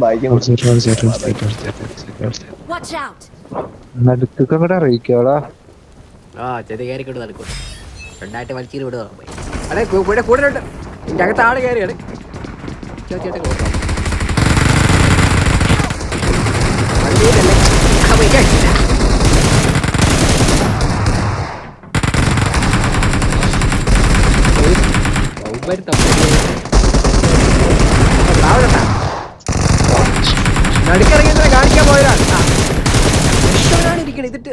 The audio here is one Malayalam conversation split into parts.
ബൈക്കും Watch out! നടുക്കൊക്കെ അങ്ങോട്ട് അറിയിക്കാടാ. ആ ചെറിയ കയറിക്കൊണ്ട് നടക്കും. രണ്ടായിട്ട് വലിച്ചിട്ട് വിടുക അതെ കൂടെ കൂടെ ഉണ്ട്. ഇതിന്റെ അകത്ത് ആൾ കയറിയാണ്. ചേട്ടൻ നോക്കാം വണ്ടിയിലല്ലേ? ആ, പോയി കഴിച്ചില്ല. പോയി. ഔവര് തപ്പുന്നു. ആ, താഴെട്ടാ. നടുക്കിറങ്ങി കാണിക്കാൻ പോയതാണ്. എവിടെയാണ് ഇരിക്കണത് ഇതിട്ട്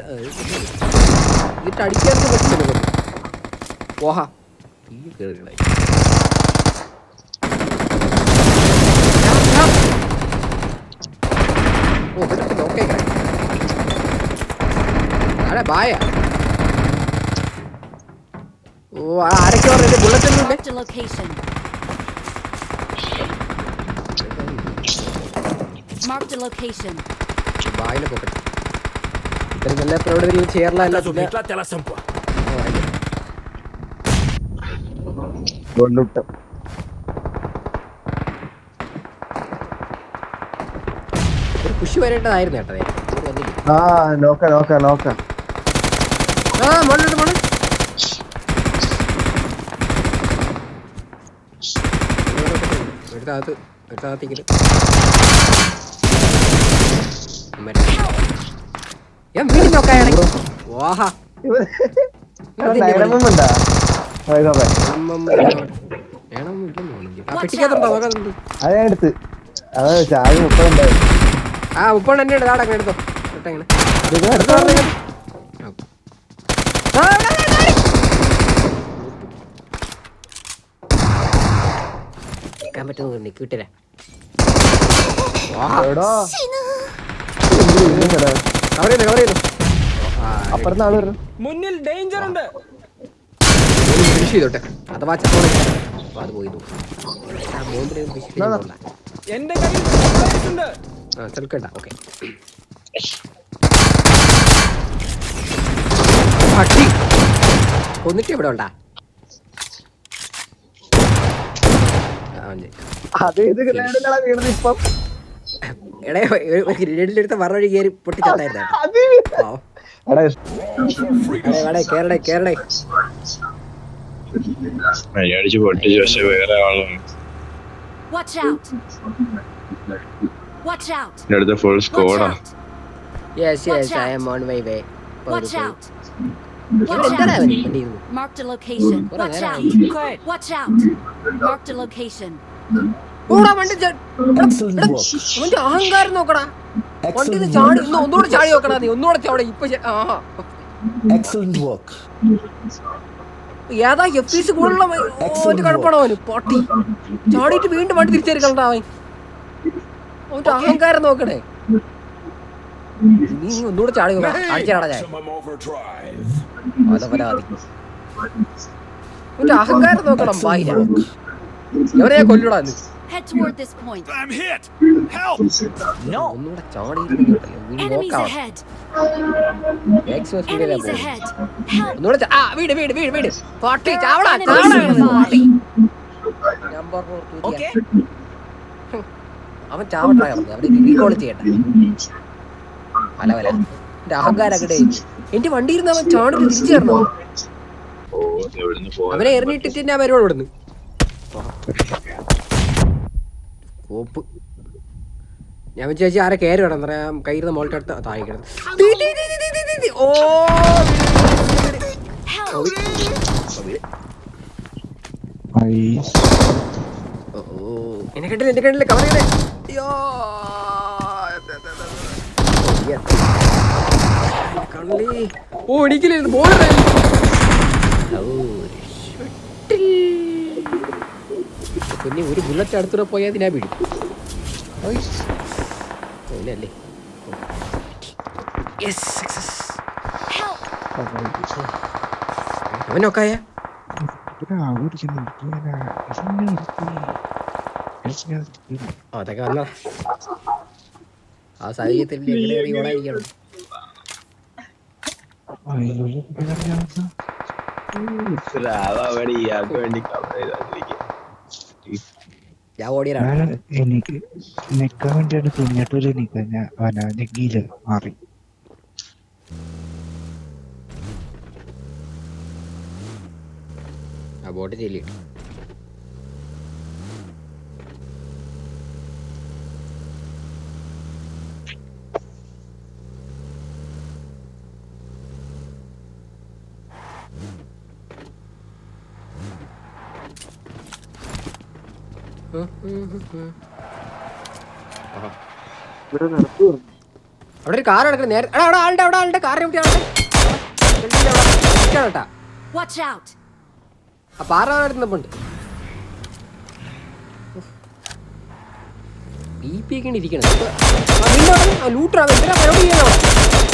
ഇതിട്ട് അടിക്കാനൊന്നും പറ്റില്ല ഓഹാ തീ കേറികളായി ഓ ഇവിടെ നോക്കേ ആടെ ബായ? ഓ ആരൊക്കെ പറഞ്ഞത്? ബുള്ളറ്റ് ഒന്നും Marked a location. Location. ബായിലെ പോക്കട്ടെ ഇത്ര നല്ല പ്രൗഢ ചേർല അല്ല പിന്നെ തലസം ആയിക്കോട്ടെ. കൊണ്ടുവിട്ട് ഒരു പുഷ് വരേണ്ടതായിരുന്നു കേട്ടോ ദേ. ഇത് വന്നില്ല. ആ നോക്ക നോക്ക നോക്ക ആ മോളുണ്ട് മോൾ എടുത്തകത്ത് എടുത്തകത്തേക്ക് ഞാൻ വീണ്ടും ഓഹാ അതെ ചായ മുപ്പതുണ്ടായിരുന്നു ആ ഉപ്പാണ് എന്നെ എടുത്ത്? ഇട്ടെങ്ങനെ പറ്റുന്ന നിക്ക് വിട്ടില്ല എവിടോ കവർ ചെയ്തു കവർ ചെയ്തു അപ്പുറത്ത് ആൾ വരും മുന്നിൽ ഡേഞ്ചർ ഉണ്ട്. ഫിനിഷ് ചെയ്തോട്ടെ. അഥവാ ചത്തോടെ അത് പോയി എന്റെ കയ്യിൽ ആ ചെറുക്കണ്ട. ഓക്കെ. പട്ടി കൊന്നിട്ട് ഇവിടെ ഉണ്ടാ. അത് ഇത് ഗ്രേഡിലാണ് വീണത് ഇപ്പം? എടേ ഒരു- ഒരു ഗ്രേഡിലെടുത്ത് മറുപടി കയറി പൊട്ടിച്ചത്തായിരുന്നു അത് എടാ എടേ കേരളേ കേരളേ അടിച്ച് പൊട്ടിച്ച് പക്ഷെ വേറെ ആളാണ് Watch out! Watch out! എന്റെ അടുത്ത് full Watch Skoda out! Yes Watch yes I out. Am on my way Watch out! ഇവിടെ Watch എന്താണ് out! അവൻ വണ്ടിയിരുന്നു Marked a location. What Watch a out! Quiet. Watch out! Marked a location. ഓടാ വണ്ടി അവന്റെ അഹങ്കാരം നോക്കടാ. വണ്ടി ചാടി ഒന്ന് ഒന്നുകൂടെ ചാടി നോക്കടാ നീ ഒന്നുകൂടെ ചാടി ഇപ്പൊ. Excellent work. ഏതാ എഫ് പി സി കൂടുതലുള്ള മറ്റു കുഴപ്പമാണോ അവന് പൊട്ടി. ചാടിയിട്ട് വീണ്ടും വണ്ടി തിരിച്ചെടുക്കണ്ട അവൻ. അവന്റെ അഹങ്കാരം നോക്കണേ. നീ ഒന്നുകൂടെ ചാടി അടിച്ചാടാ ഞാൻ. അതപരാതി അവന്റെ അഹങ്കാരം നോക്കണം എവരെയാ കൊല്ലൂടാ നീ Head toward this point. ഒന്നുകൂടെ ചാടിയിരുന്നു വീട് Enemies നോക്കാം ahead! മാക്സിമം സ്പീഡിലാ Enemies ahead! Help! ഒന്നുകൂടെ ചാ- ആ വീട് വീട് വീട് വീട്. പൊട്ടി ചാവടാ ചാവടാ. nearby! Number Okay. അവൻ ചാവട്ടാ കിടന്നു അവന് റീകോൾ ചെയ്യട്ടെ. പല പല എന്റെ അഹങ്കാരം അങ്ങടെ എന്റെ വണ്ടി ഇരുന്ന് അവൻ ചാടി തിരിച്ചു പോയ അവനെ എറിഞ്ഞിട്ടിട്ട് ഞാൻ വരുവാണ് ഇവിടുന്ന്. കോപ്പ് ഞാൻ വിചാരിച്ചു ആരെ കയറി വേണം പറയാം കയ്യിരുന്ന മോളുടെ അടുത്ത് താഴെ കിടന്നു. ഓ! ഓ, ഓ. എന്നെ കണ്ടില്ല എന്നെ കണ്ടില്ല കവർ ചെയ്തേ അയ്യോ ഓ. കള്ളി ഓ എനിക്കില്ല ബോൾ പിന്നെ ഒരു ബുള്ളറ്റ് അടുത്തൂടെ പോയാൽ ഞാൻ വീഴും Help! അവനൊക്കായ? അതൊക്കെ വന്ന ആ സാഹചര്യത്തിൽ കയറി ഓടായിരിക്കണം അവിടെ ഇയാൾക്ക് വേണ്ടി കവർ ചെയ്താൽ ഞാൻ ഓടിയതാണ്. ഞാൻ എനിക്ക് നിക്കാൻ വേണ്ടിയാണ് തുന്നിട്ടൂര് നിക്കാൻ ഞാൻ അവനാ നെഗിയിൽ മാറി. ആ ബോട്ട് ചെല്ലി അവിടെ ഒരു കാർ കിടക്കണം നേരെ എടാ, അവിടെ ആളുടെ അവിടെ ആളുടെ കാറിനെ പറ്റി ആളുടെ കേട്ടാ ആ പാറ വരുന്നപ്പോണ്ട് ബി പി ഒക്കെ ഇരിക്കണം. ലൂട്ടർ എന്തിനാ പരിപാടി അവിടെ?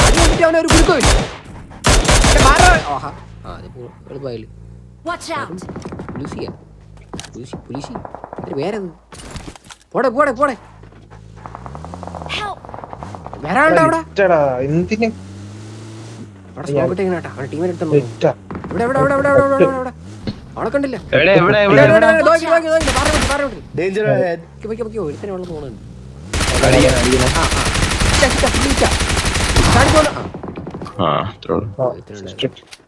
അടി കണ്ടിട്ട് അവനെ ഒരു കുലുക്കമില്ല എന്റെ പാറ ഓഹാ ആ അത് എളുപ്പമായില്ല. Out! പുലിസിയാ. പുലിസി. പേരത് പോടെ പോടെ പോടെ. അവിടെ? എന്തിന്? അവിടെ കണ്ടില്ല? ഒരുത്തനെ.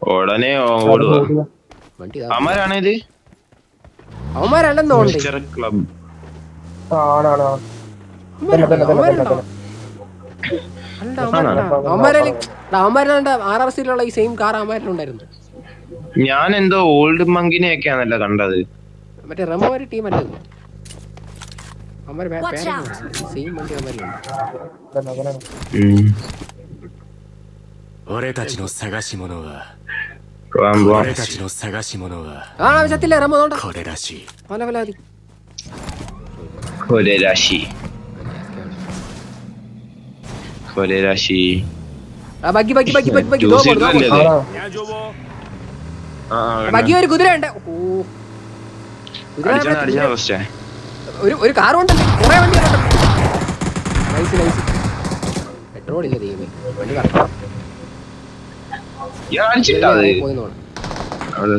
ഉടനെ ഓടുക. വണ്ടി ഇതാ. ഇത്? അവന്മാരല്ലെന്ന് തോന്നുന്നുണ്ട്. Mister club അവന്മാരുണ്ടോ? അവന്മാരുണ്ടോ? അല്ല, അവന്മാരുണ്ടോ? അവന്മാരല്ലേ- എടാ, അവന്മാരിലാണ്ട് ആർ ആർ സിയിലുള്ള ഈ സെയിം കാർ അവന്മാരിലുണ്ടായിരുന്നു ഞാൻ എന്തോ ഓൾഡ് മങ്കിനെയൊക്കെയാണല്ലോ കണ്ടത് മറ്റേ റമ്മമാര് ടീം അല്ലേ ഇത്? അവന്മാര് പേ- Watch പേരൊന്നും out. ഇല്ല. സെയിം വണ്ടി അവന്മാരിലുണ്ട് ഉം. 俺たちの探し物は പോവാം പോവാം 俺たちの探し物は ആ ചത്തില്ലേ റമ്മ നോണ്ട これらしい പല പല മതി കൊലരാശി കൊലരാശി ആ buggy buggy buggy buggy buggy ദോ ജ്യൂസ് പോണ്, ദോ ഇട്ടല്ലേ പോണ്. ഇത്? ആ, ആ, കണ്ടോ? ബഗ്ഗി ഒരു കുതിര ഉണ്ട് ഓ കുതിര അടിച്ചാ കുതിര- അടിച്ചാ ഫസ്റ്റേ ഒരു ഒരു കാർ കൊണ്ടല്ലേ കുറെ വണ്ടികളുണ്ട് നൈസ് നൈസ് പെട്രോൾ ഇല്ല ദൈവമേ വണ്ടി കറക്റ്റ് ഞാൻ അടിച്ചിട്ടാ അത്.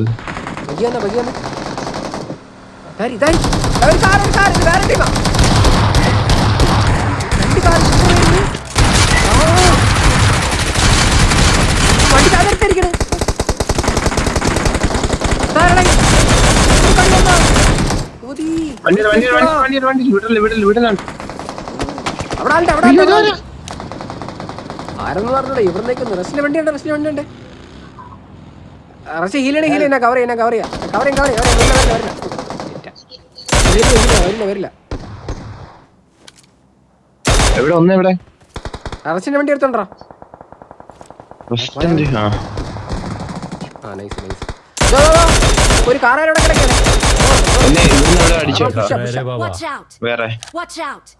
ഇതാരി ഇതാരി ഒരു കാർ ഒരു കാർ ഇത് വേറെ ടീമാ. രണ്ട് കാർ വണ്ടി തകർത്തിരിക്കണ് ആരെന്ന് ഇവിടുന്നേക്ക് റെസ്റ്റിലെ വണ്ടിയുണ്ട് റെസ്റ്റിലെ വണ്ടിയുണ്ട്. റെസ്റ്റ് ഹീലാണ് ഹീൽ എന്നാ കവർ ചെയ്യാൻ കവർ ചെയ്യാം. കവർ ചെയ്യാം കവർ ചെയ്യാം. വരില്ല വരില്ല എവിടെ ഒന്ന് എവിടെ? റെസ്റ്റിന്റെ വണ്ടി എടുത്തോണ്ടാ? ഒരു കാറാരോടെ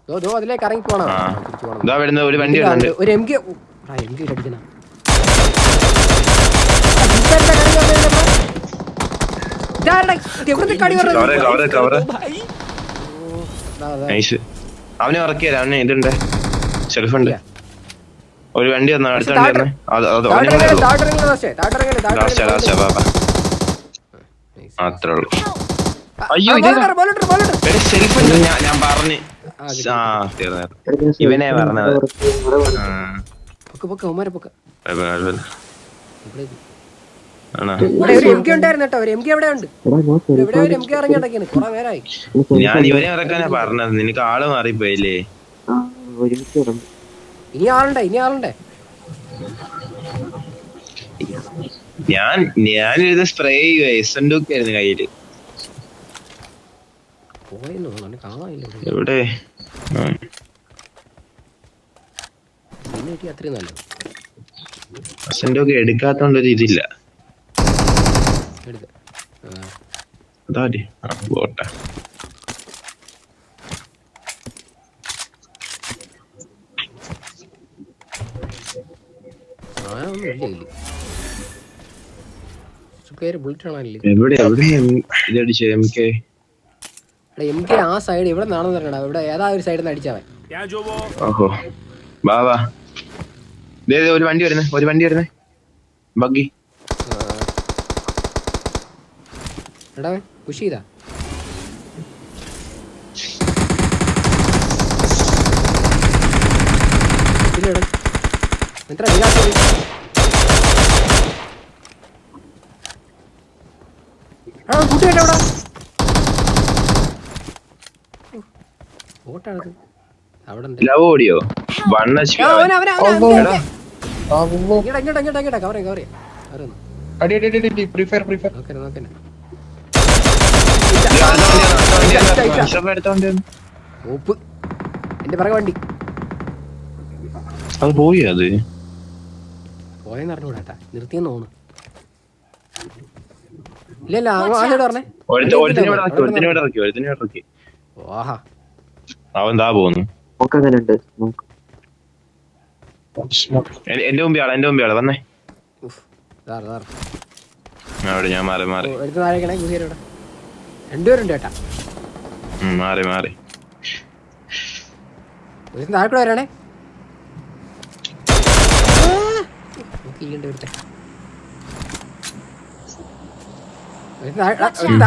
ദോ അതിലേക്ക് ഇറങ്ങി പോണം. ഒരു വണ്ടി ഒരു എം കെ എം കെ അടിക്കണ കടി കവറ് കവറ് കവറ് പറഞ്ഞത് നൈസ് അവനെ ഉറക്കിയല്ല അവന് ഇതുണ്ട്. ഉണ്ട് ഒരു വണ്ടി വന്നു അടുത്ത വണ്ടി ഉള്ളൂ ഉള്ളൂ. അയ്യോ? എടാ ഉണ്ട് ഞാൻ പറഞ്ഞു. ആ തീർന്നു ഇവനെ പറഞ്ഞത്. പൊക്ക പൊക്ക പൊക്ക്. ഉമ്മാരെ പൊക്ക് ഞാൻ ഇവനെ ഇറക്കാനാ പറഞ്ഞത്. നിനക്ക് ആൾ മാറിപ്പോയില്ലേ? ഇനി ആളുണ്ടേ? ഇനി ആളുണ്ടേ? ഞാൻ ഞാനിത് സ്പ്രേ ചെയ്യുക എസ് എൻ ഡൂക്ക് ആയിരുന്നു കയ്യിൽ. എവിടെ? അത്രയും നല്ലത്. എസ് എൻ ഡൂക്ക് എടുക്കാത്തോണ്ടൊരു ഇതില്ല എടുക്ക ആ, അതാ പോട്ടെ സാധനമൊന്നും ഇല്ല ഇതിൽ പേര് ബുള്ളറ്റ് ആണല്ലേ എവിടെ? എവിടെ എം- കെ? ആ സൈഡ് ഇവിടെ നിന്നാണെന്ന് പറഞ്ഞടാ. ഇവിടെ ഏതാ ഒരു സൈഡിൽ നിന്ന് അടിച്ചവൻ? ഓഹോ. വാ വാ. ദേ ദേ, ഒരു വണ്ടി വരുന്നേ ഒരു വണ്ടി വരുന്നേ. ബഗ്ഗി. എടാ പുഷ് ചെയ്താ. ഇല്ലടാ എത്ര ആ കൂട്ടുകേട്ടോ അവിടെ ബോട്ടാണത്. അവിടെ ലവ് ഓടിയോ? വൺ എച്ച് പി ഇങ്ങോട്ട് ഇങ്ങോട്ട് ഇങ്ങോട്ട് കവറേ കവറേ. കവറേ അടി അടി അടി ഫ്രീ ഫയർ ഫ്രീ ഫയർ നോക്കന്നെ നോക്കന്നെ ഓപ്പ്. എന്റെ പിറകെ വണ്ടി. അത് പോയി അത്. പോയെന്ന് അറിഞ്ഞൂടാ നിർത്തിയെന്ന് തോന്നുന്നു. ഇല്ല ഇല്ല ആ ആദ്യം പറഞ്ഞേ? ഒരുത്ത- ഒരുത്തിനെ ഇവിടെ ഇറക്കി ഒരുത്തിനെ ഇവിടെ ഇറക്കി ഒരുത്തിനെ ഇവിടെ ഇറക്കി. ഓഹാ. അവൻ താ പോകുന്നു എന്റെ മുമ്പിൽ ആളെ എന്റെ മുമ്പിൽ ആളെ. വന്നേ. അവിടെ ഞാൻ മാറി മാറി. എടുത്ത് താഴേക്കണേ ഗുഹയുടെ ഇവിടെ രണ്ടുപേരുണ്ട് ചേട്ടാ മാറി മാറി. ഒരു വരണേ.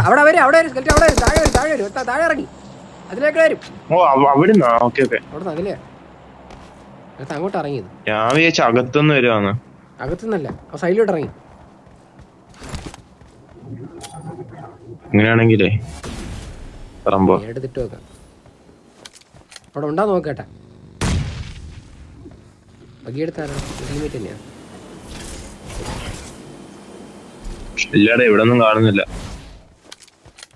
അവിടെ വരും അവിടെ വരും skeleton അവിടെ വരും താഴെ വരും താഴെ വരും താഴെ ഇറങ്ങി. അതിലേക്ക് വരും. ഓ അവ- അവിടുന്ന്? Okay okay. അവിടെ അതിലേ. അങ്ങോട്ട് ഇറങ്ങിയത് ഞാൻ വിചാരിച്ച അകത്തുനിന്ന് വരുവാന്ന്. അകത്തുനിന്നല്ല സൈഡിലോട്ട് ഇറങ്ങി. അങ്ങനെയാണെങ്കിലേ പറമ്പോ എടുത്തിട്ട് വെക്കാം. അവിടെ ഉണ്ടാ നോക്കട്ടെ. ബഗിയെടുത്താരോ ടീമേറ്റ് തന്നെയാ. ഇല്ലാടെ ഇവിടെ ഒന്നും കാണുന്നില്ല.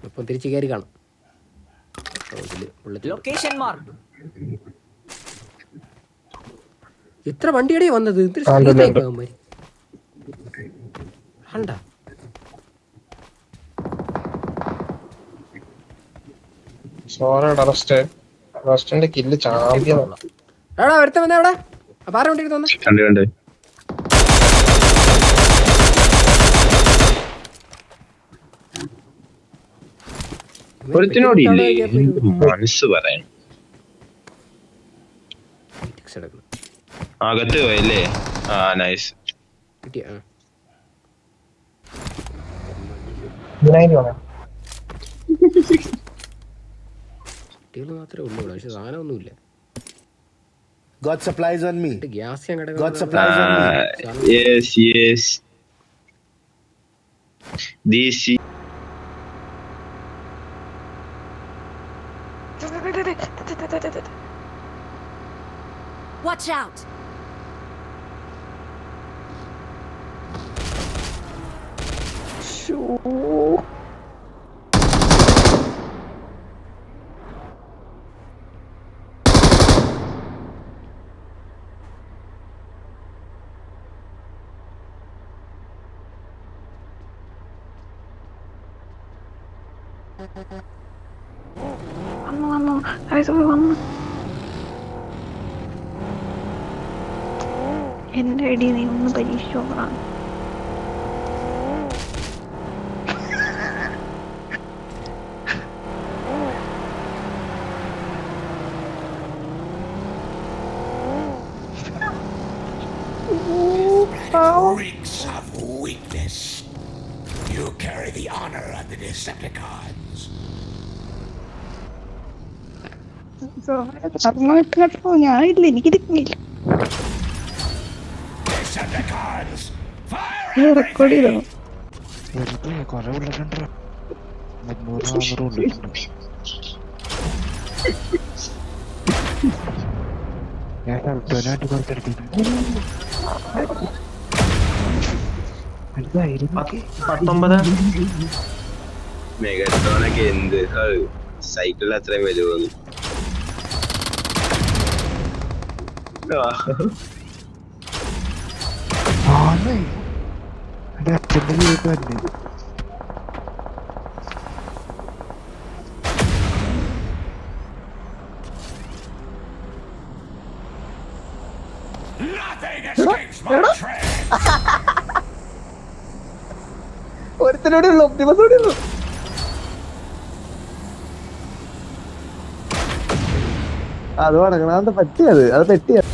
ഇപ്പം തിരിച്ചു കയറി കാണും. ലൊക്കേഷൻ മാർക്ക് എത്ര വണ്ടിയുടെ വന്നത്? ഇത്ര ആയി പോകാൻ മാതിരി. കണ്ടാ സോറയുടെ റെസ്റ്റ്. റെസ്റ്റിന്റെ കില്ല് ചാമ്പ്യതാണ് എടാ ഒരുത്തൻ വന്നേ അവിടെ. ആ പാറ വണ്ടി എടുത്ത് വന്ന്. കണ്ട് കണ്ട്. ഒരുത്തിനോടില്ലേ എന്ത് മനസ്സ് പറയാൻ? അകത്ത് പോയല്ലേ? ആ നൈസ് കിട്ടിയ ആ കുട്ടികൾ മാത്രമേ ഉള്ളൂ ഇവിടെ പക്ഷെ സാധനമൊന്നുമില്ല God supplies on me. Gas ഞാൻ God കിടക്കുന്നത് supplies on me. Yes yes this Watch out! വന്നു വന്നു. ഐസോൾ വന്നു. എന്റെ ഐഡി നീ ഒന്ന് പരീക്ഷിച്ച് നോക്കണം. കേട്ടോ ഞാൻ ഇല്ല! റെക്കോർഡ് ചെയ്തോ? വെറുതെ കൊറേ മുന്നൂറ് നാന്നൂറ് ഞാൻ മെഗാറ്റോണൊക്കെ എന്ത്? സൈക്കിളിൽ അത്രയും വരുമെന്ന് ആന്നേ. എന്റെ അച്ഛന്റെ വീട് തന്നെ! ഒരുത്തനോടെ ഉള്ളു ഒപ്റ്റിമസ് ഉള്ളു. അത് നടക്കണം അത് പറ്റിയത്? അത് തെറ്റിയത്